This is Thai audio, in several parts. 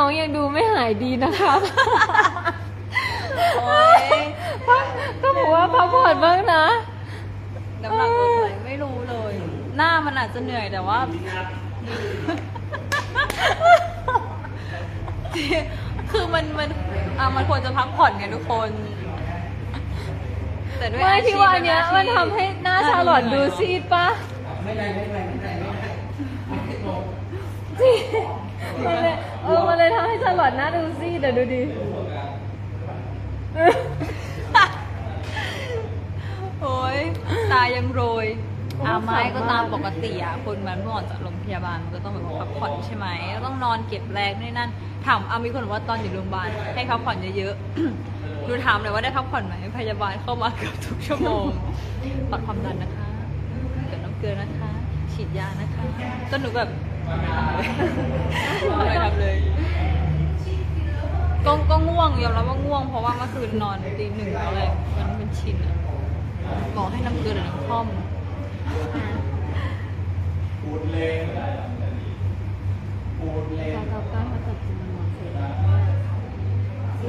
น้องยังดูไม่หายดีนะคะโอ๊ยก็บอกว่าพักผ่อนบ้างนะ น้ำหนักลดไหมไม่รู้เลย หน้ามันอาจจะเหนื่อยแต่ว่า คือมันมันอะมันควรจะพักผ่อนไงทุกคน แต่ด้วยไม่อาชีที่พว่าอันเนี้ยและมันทำให้หน้าชาลอตดูซีดปะจริงมันเลยเออมันเลยทำให้ชาลอตหน้าดูซีดเดี๋ยวดูดิโอ้ยตายังโรยอาไม้ก็ตามปกติอะคนมันเมื่อออกจากโรงพยาบาลมันก็ต้องแบบพักผ่อนใช่ไหมต้องนอนเก็บแรงด้วยนั่นถามอามีคนบอกว่าตอนอยู่โรงพยาบาลให้พักผ่อนเยอะๆดูถามเลยว่าได้พักผ่อนไหมพยาบาลเข้ามาเกือบทุกชั่วโมงวัดความดันนะคะเกิดน้ำเกลือนะคะ ฉีดยานะคะจนหนูแบบไม่ทำเลย ง่วงยอมรับว่าง่วงเพราะว่าเมื่อคืนนอนตีหนึ่งอะไรมันเป็นชินอะบอกให้น้ำเกลือหรือน้ำท่อมปูดเลยปูดเลย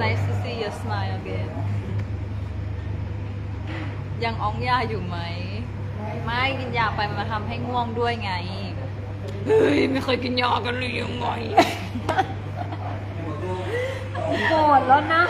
Nice to see your smile again ยังอ้องยาอยู่ไหม ไม่กินยาไปมันมาทำให้ง่วงด้วยไง เฮ้ย ไม่เคยกินยากันเลยยังไง โกรธ แล้วนะ